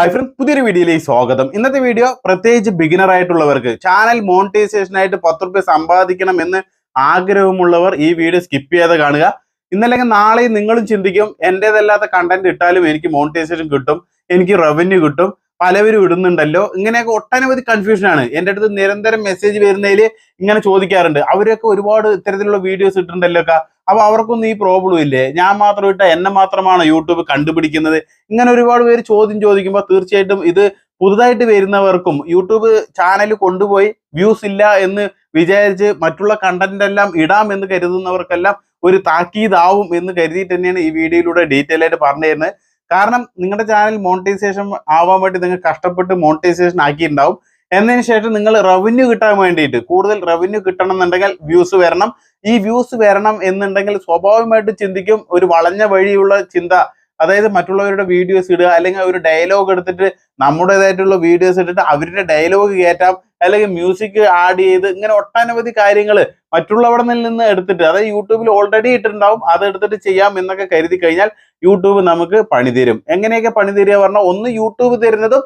Hi front പുതിയൊരു വീഡിയോയിലേക്ക് സ്വാഗതം. ഇന്നത്തെ വീഡിയോ പ്രത്യേകിച്ച് ബിഗിനർ ആയിട്ടുള്ളവർക്ക് ചാനൽ മോണിറ്റൈസേഷൻ ആയിട്ട് പത്ത് റുപ്യ സമ്പാദിക്കണം എന്ന് ആഗ്രഹമുള്ളവർ ഈ വീഡിയോ സ്കിപ്പ് ചെയ്യാതെ കാണുക. ഇന്നല്ലെങ്കിൽ നാളെയും നിങ്ങളും ചിന്തിക്കും എന്റേതല്ലാത്ത കണ്ടന്റ് ഇട്ടാലും എനിക്ക് മോണിറ്റൈസേഷൻ കിട്ടും എനിക്ക് റവന്യൂ കിട്ടും പലവരും ഇടുന്നുണ്ടല്ലോ. ഇങ്ങനെയൊക്കെ ഒട്ടനവധി കൺഫ്യൂഷനാണ് എന്റെ അടുത്ത് നിരന്തരം മെസ്സേജ് വരുന്നതിൽ ഇങ്ങനെ ചോദിക്കാറുണ്ട്. അവരൊക്കെ ഒരുപാട് ഇത്തരത്തിലുള്ള വീഡിയോസ് ഇട്ടിട്ടുണ്ടല്ലോ അപ്പൊ അവർക്കൊന്നും ഈ പ്രോബ്ലം ഇല്ലേ? ഞാൻ മാത്രം ഇട്ട എന്നെ മാത്രമാണ് യൂട്യൂബ് കണ്ടുപിടിക്കുന്നത്? ഇങ്ങനെ ഒരുപാട് പേര് ചോദ്യം ചോദിക്കുമ്പോൾ തീർച്ചയായിട്ടും ഇത് പുതുതായിട്ട് വരുന്നവർക്കും യൂട്യൂബ് ചാനൽ കൊണ്ടുപോയി വ്യൂസ് ഇല്ല എന്ന് വിചാരിച്ച് മറ്റുള്ള കണ്ടന്റ് എല്ലാം ഇടാം എന്ന് കരുതുന്നവർക്കെല്ലാം ഒരു താക്കീതാവും എന്ന് കരുതിയിട്ട് തന്നെയാണ് ഈ വീഡിയോയിലൂടെ ഡീറ്റെയിൽ ആയിട്ട് പറഞ്ഞു തരുന്നത് കാരണം നിങ്ങളുടെ ചാനൽ മോണിറ്റൈസേഷൻ ആവാൻ വേണ്ടി നിങ്ങൾ കഷ്ടപ്പെട്ട് മോണിറ്റൈസേഷൻ ആക്കിയിട്ടുണ്ടാവും. എന്നതിന് ശേഷം നിങ്ങൾ റവന്യൂ കിട്ടാൻ വേണ്ടിയിട്ട് കൂടുതൽ റവന്യൂ കിട്ടണം എന്നുണ്ടെങ്കിൽ വ്യൂസ് വരണം. ഈ വ്യൂസ് വരണം എന്നുണ്ടെങ്കിൽ സ്വാഭാവികമായിട്ട് ചിന്തിക്കും ഒരു വളഞ്ഞ വഴിയുള്ള ചിന്ത. അതായത് മറ്റുള്ളവരുടെ വീഡിയോസ് ഇടുക അല്ലെങ്കിൽ ഒരു ഡയലോഗ് എടുത്തിട്ട് നമ്മുടേതായിട്ടുള്ള വീഡിയോസ് ഇട്ടിട്ട് അവരുടെ ഡയലോഗ് കയറ്റാം. അല്ലെങ്കിൽ മ്യൂസിക് ആഡ് ചെയ്ത് ഇങ്ങനെ ഒട്ടനവധി കാര്യങ്ങൾ മറ്റുള്ളവിടെ നിന്ന് എടുത്തിട്ട് അതായത് യൂട്യൂബിൽ ഓൾറെഡി ഇട്ടിട്ടുണ്ടാവും അത് എടുത്തിട്ട് ചെയ്യാം എന്നൊക്കെ കരുതി കഴിഞ്ഞാൽ യൂട്യൂബ് നമുക്ക് പണി തരും. എങ്ങനെയൊക്കെ പണി തരിക പറഞ്ഞാൽ ഒന്ന് യൂട്യൂബ് തരുന്നതും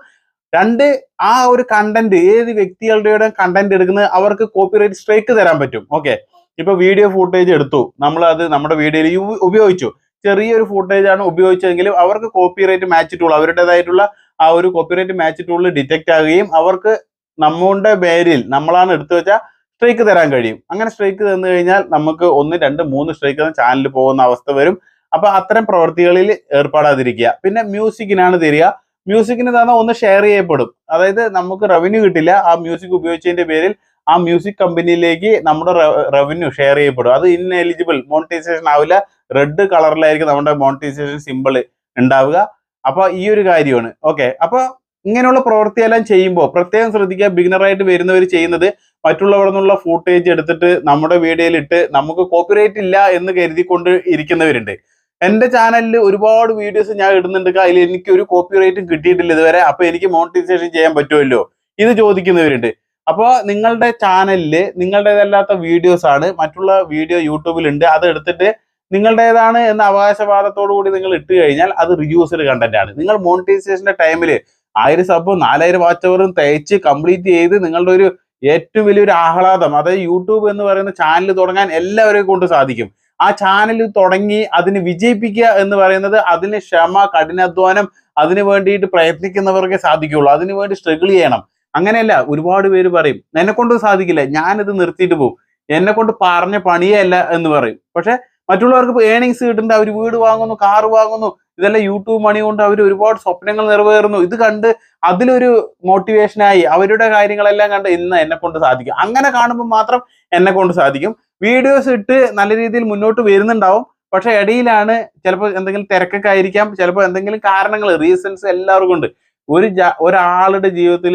രണ്ട് ആ ഒരു കണ്ടന്റ് ഏത് വ്യക്തികളുടെ കണ്ടന്റ് എടുക്കുന്നത് അവർക്ക് കോപ്പിറൈറ്റ് സ്ട്രൈക്ക് തരാൻ പറ്റും. ഓക്കെ ഇപ്പൊ വീഡിയോ ഫുട്ടേജ് എടുത്തു. നമ്മൾ അത് നമ്മുടെ വീഡിയോയിൽ ഉപയോഗിച്ചു. ചെറിയൊരു ഫുട്ടേജ് ആണ് ഉപയോഗിച്ചതെങ്കിലും അവർക്ക് കോപ്പിറൈറ്റ് മാച്ച് ടൂൾ അവരുടേതായിട്ടുള്ള ആ ഒരു കോപ്പിറൈറ്റ് മാച്ച് ടൂളിൽ ഡിറ്റക്ട് ആകുകയും അവർക്ക് നമ്മുടെ പേരിൽ നമ്മളാണ് എടുത്തു വെച്ചാൽ സ്ട്രൈക്ക് തരാൻ കഴിയും. അങ്ങനെ സ്ട്രൈക്ക് തന്നു കഴിഞ്ഞാൽ നമുക്ക് ഒന്ന് രണ്ട് മൂന്ന് സ്ട്രൈക്ക് ചാനലിൽ പോകുന്ന അവസ്ഥ വരും. അപ്പൊ അത്തരം പ്രവൃത്തികളിൽ ഏർപ്പെടാതിരിക്കുക. പിന്നെ മ്യൂസിക്കിനാണ് തരിക. മ്യൂസിക്കിന് തന്നെ ഒന്ന് ഷെയർ ചെയ്യപ്പെടും. അതായത് നമുക്ക് റവന്യൂ കിട്ടില്ല ആ മ്യൂസിക് ഉപയോഗിച്ചതിന്റെ പേരിൽ ആ മ്യൂസിക് കമ്പനിയിലേക്ക് നമ്മുടെ റവന്യൂ ഷെയർ ചെയ്യപ്പെടും. അത് ഇൻ എലിജിബിൾ മോണിറ്റൈസേഷൻ ആവില്ല. റെഡ് കളറിലായിരിക്കും നമ്മുടെ മോണിറ്റൈസേഷൻ സിമ്പിൾ ഉണ്ടാവുക. അപ്പൊ ഈ ഒരു കാര്യമാണ്. ഓക്കെ അപ്പൊ ഇങ്ങനെയുള്ള പ്രവൃത്തിയെല്ലാം ചെയ്യുമ്പോൾ പ്രത്യേകം ശ്രദ്ധിക്കുക ബിഗിനറായിട്ട് വരുന്നവർ ചെയ്യുന്നത് മറ്റുള്ളവർ നിന്നുള്ള ഫൂട്ടേജ് എടുത്തിട്ട് നമ്മുടെ വീഡിയോയിൽ ഇട്ട് നമുക്ക് കോപ്പിറൈറ്റ് ഇല്ല എന്ന് കരുതിക്കൊണ്ട് ഇരിക്കുന്നവരുണ്ട്. എന്റെ ചാനലിൽ ഒരുപാട് വീഡിയോസ് ഞാൻ ഇടുന്നുണ്ട് അതിൽ എനിക്ക് ഒരു കോപ്പി റൈറ്റും കിട്ടിയിട്ടില്ല ഇതുവരെ. അപ്പൊ എനിക്ക് മോണിറ്റൈസേഷൻ ചെയ്യാൻ പറ്റുമല്ലോ? ഇത് ചോദിക്കുന്നവരുണ്ട്. അപ്പോൾ നിങ്ങളുടെ ചാനലിൽ നിങ്ങളുടേതല്ലാത്ത വീഡിയോസ് ആണ് മറ്റുള്ള വീഡിയോ യൂട്യൂബിൽ ഉണ്ട് അത് എടുത്തിട്ട് നിങ്ങളുടേതാണ് എന്ന അവകാശവാദത്തോടു കൂടി നിങ്ങൾ ഇട്ട് കഴിഞ്ഞാൽ അത് റിയൂസ്ഡ് കണ്ടന്റ് ആണ്. നിങ്ങൾ മോണിറ്റൈസേഷന്റെ ടൈമിൽ ആയിരം സബും നാലായിരം വാച്ച് അവറും തയ്ച്ച് കംപ്ലീറ്റ് ചെയ്ത് നിങ്ങളുടെ ഒരു ഏറ്റവും വലിയൊരു ആഹ്ലാദം അതായത് യൂട്യൂബ് എന്ന് പറയുന്ന ചാനൽ തുടങ്ങാൻ എല്ലാവരെയും കൊണ്ട് സാധിക്കും. ആ ചാനൽ തുടങ്ങി അതിനെ വിജയിപ്പിക്കുക എന്ന് പറയുന്നത് അതിന് ക്ഷമ കഠിനാധ്വാനം അതിനു വേണ്ടിയിട്ട് പ്രയത്നിക്കുന്നവർക്കേ സാധിക്കുള്ളൂ അതിനു വേണ്ടി സ്ട്രഗിൾ ചെയ്യണം. അങ്ങനെയല്ല ഒരുപാട് പേര് പറയും എന്നെ കൊണ്ട് സാധിക്കില്ല ഞാനിത് നിർത്തിയിട്ട് പോകും. എന്നെ കൊണ്ട് പറഞ്ഞ പണിയേ അല്ല എന്ന് പറയും. പക്ഷെ മറ്റുള്ളവർക്ക് ഏണിങ്സ് കിട്ടുന്നുണ്ട് അവർ വീട് വാങ്ങുന്നു കാറ് വാങ്ങുന്നു ഇതെല്ലാം യൂട്യൂബ് മണി കൊണ്ട് അവർ ഒരുപാട് സ്വപ്നങ്ങൾ നിറവേറുന്നു. ഇത് കണ്ട് അതിലൊരു മോട്ടിവേഷനായി അവരുടെ കാര്യങ്ങളെല്ലാം കണ്ട് ഇന്ന് എന്നെ കൊണ്ട് സാധിക്കും. അങ്ങനെ കാണുമ്പോൾ മാത്രം എന്നെ കൊണ്ട് സാധിക്കും. വീഡിയോസ് ഇട്ട് നല്ല രീതിയിൽ മുന്നോട്ട് വരുന്നുണ്ടാവും. പക്ഷെ ഇടയിലാണ് ചിലപ്പോൾ എന്തെങ്കിലും തിരക്കൊക്കെ ആയിരിക്കാം. ചിലപ്പോൾ എന്തെങ്കിലും കാരണങ്ങൾ റീസൺസ് എല്ലാവർക്കും ഉണ്ട്. ഒരു ഒരാളുടെ ജീവിതത്തിൽ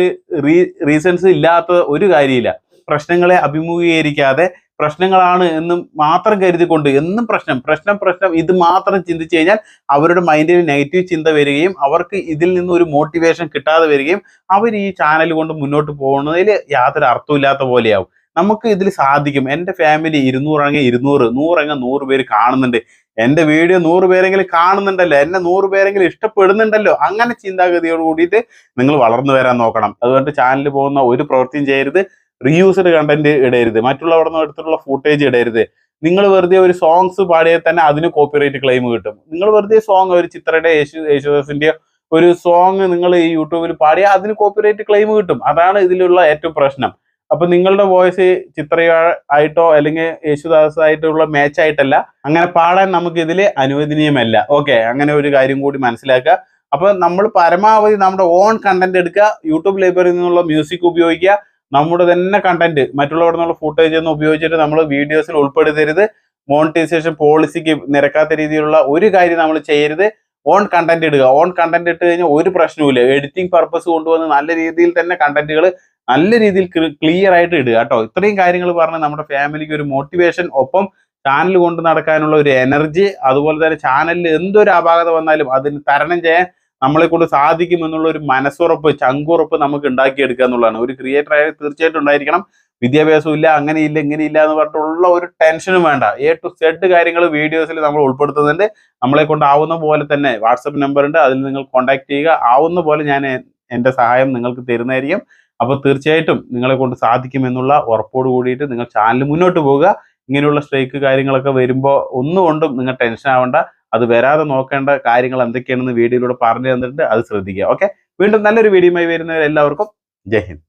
റീസൺസ് ഇല്ലാത്ത ഒരു കാര്യമില്ല. പ്രശ്നങ്ങളെ അഭിമുഖീകരിക്കാതെ പ്രശ്നങ്ങളാണ് എന്നും മാത്രം കരുതിക്കൊണ്ട് എന്നും പ്രശ്നം പ്രശ്നം പ്രശ്നം ഇത് മാത്രം ചിന്തിച്ചു കഴിഞ്ഞാൽ അവരുടെ മൈൻഡിൽ നെഗറ്റീവ് ചിന്ത വരികയും അവർക്ക് ഇതിൽ നിന്ന് ഒരു മോട്ടിവേഷൻ കിട്ടാതെ വരികയും അവർ ഈ ചാനൽ കൊണ്ട് മുന്നോട്ട് പോകുന്നതിൽ യാതൊരു അർത്ഥമില്ലാത്ത പോലെയാവും. നമുക്ക് ഇതിൽ സാധിക്കും. എന്റെ ഫാമിലി ഇരുന്നൂറെങ്കിൽ ഇരുന്നൂറ് നൂറെങ്കിൽ നൂറ് പേര് കാണുന്നുണ്ട്. എന്റെ വീഡിയോ നൂറ് പേരെങ്കിലും കാണുന്നുണ്ടല്ലോ. എന്നെ നൂറ് പേരെങ്കിലും ഇഷ്ടപ്പെടുന്നുണ്ടല്ലോ. അങ്ങനെ ചിന്താഗതിയോട് കൂടിയിട്ട് നിങ്ങൾ വളർന്നു വരാൻ നോക്കണം. അതുകൊണ്ട് ചാനലിൽ പോകുന്ന ഒരു പ്രവൃത്തിയും ചെയ്യരുത്. റീയൂസ്ഡ് കണ്ടന്റ് ഇടരുത്. മറ്റുള്ളവരുടെ നിന്ന് എടുത്തിട്ടുള്ള ഫുട്ടേജ് ഇടരുത്. നിങ്ങൾ വെറുതെ ഒരു സോങ്സ് പാടിയാൽ തന്നെ അതിന് കോപ്പിറൈറ്റ് ക്ലെയിം കിട്ടും. നിങ്ങൾ വെറുതെ സോങ് ഒരു ചിത്രയുടെ യേശു യേശുദാസിന്റെ ഒരു സോങ് നിങ്ങൾ ഈ യൂട്യൂബിൽ പാടിയാൽ അതിന് കോപ്പിറൈറ്റ് ക്ലെയിം കിട്ടും. അതാണ് ഇതിലുള്ള ഏറ്റവും പ്രശ്നം. അപ്പൊ നിങ്ങളുടെ വോയിസ് ചിത്രയോ ആയിട്ടോ അല്ലെങ്കിൽ യേശുദാസ് ആയിട്ടുള്ള മാച്ച് ആയിട്ടല്ല. അങ്ങനെ പാടാൻ നമുക്ക് ഇതിൽ അനുവദനീയമല്ല. ഓക്കെ അങ്ങനെ ഒരു കാര്യം കൂടി മനസ്സിലാക്കുക. അപ്പൊ നമ്മൾ പരമാവധി നമ്മുടെ ഓൺ കണ്ടന്റ് എടുക്കുക. യൂട്യൂബ് ലൈബ്രറിയിൽ നിന്നുള്ള മ്യൂസിക് ഉപയോഗിക്കുക. നമ്മുടെ തന്നെ കണ്ടന്റ് മറ്റുള്ളവരുടെ നിന്നുള്ള ഫുട്ടേജ് ഒന്നും ഉപയോഗിച്ചിട്ട് നമ്മൾ വീഡിയോസിൽ ഉൾപ്പെടുത്തരുത്. മോണിറ്റൈസേഷൻ പോളിസിക്ക് നിരക്കാത്ത രീതിയിലുള്ള ഒരു കാര്യം നമ്മൾ ചെയ്യരുത്. ഓൺ കണ്ടന്റ് ഇടുക. ഓൺ കണ്ടന്റ് ഇട്ട് കഴിഞ്ഞാൽ ഒരു പ്രശ്നവുമില്ല. എഡിറ്റിംഗ് പർപ്പസ് കൊണ്ടുവന്ന് നല്ല രീതിയിൽ തന്നെ കണ്ടന്റുകൾ നല്ല രീതിയിൽ ക്ലിയർ ആയിട്ട് ഇടുക കേട്ടോ. ഇത്രയും കാര്യങ്ങൾ പറഞ്ഞ് നമ്മുടെ ഫാമിലിക്ക് ഒരു മോട്ടിവേഷൻ ഒപ്പം ചാനൽ കൊണ്ട് നടക്കാനുള്ള ഒരു എനർജി അതുപോലെ തന്നെ ചാനലിൽ എന്തൊരു അപാകത വന്നാലും അതിന് തരണം ചെയ്യാൻ നമ്മളെ കൊണ്ട് സാധിക്കും എന്നുള്ള ഒരു മനസ്സുറപ്പ് ചങ്കുറപ്പ് നമുക്ക് ഉണ്ടാക്കിയെടുക്കുക എന്നുള്ളതാണ്. ഒരു ക്രിയേറ്റർ ആയാലും തീർച്ചയായിട്ടും ഉണ്ടായിരിക്കണം. വിദ്യാഭ്യാസം ഇല്ല അങ്ങനെ ഇല്ല ഇങ്ങനെ ഇല്ല എന്ന് പറഞ്ഞിട്ടുള്ള ഒരു ടെൻഷനും വേണ്ട. എ ടു സെഡ് കാര്യങ്ങൾ വീഡിയോസിൽ നമ്മൾ ഉൾപ്പെടുത്തുന്നുണ്ട്. നമ്മളെ കൊണ്ടാവുന്ന പോലെ തന്നെ വാട്സപ്പ് നമ്പർ ഉണ്ട്. അതിൽ നിങ്ങൾ കോൺടാക്ട് ചെയ്യുക. ആവുന്ന പോലെ ഞാൻ എന്റെ സഹായം നിങ്ങൾക്ക് തരുന്നതായിരിക്കും. അപ്പോൾ തീർച്ചയായിട്ടും നിങ്ങളെ കൊണ്ട് സാധിക്കുമെന്നുള്ള ഉറപ്പോട് കൂടിയിട്ട് നിങ്ങൾ ചാനൽ മുന്നോട്ട് പോവുക. ഇങ്ങനെയുള്ള സ്ട്രൈക്ക് കാര്യങ്ങളൊക്കെ വരുമ്പോൾ ഒന്നുകൊണ്ടും നിങ്ങൾ ടെൻഷൻ ആവേണ്ട. അത് വരാതെ നോക്കേണ്ട കാര്യങ്ങൾ എന്തൊക്കെയാണെന്ന് വീഡിയോയിലൂടെ പറഞ്ഞു തന്നിട്ടുണ്ട്. അത് ശ്രദ്ധിക്കുക. ഓക്കെ വീണ്ടും നല്ലൊരു വീഡിയോയുമായി വരുന്നവരെല്ലാവർക്കും ജയ് ഹിന്ദ്.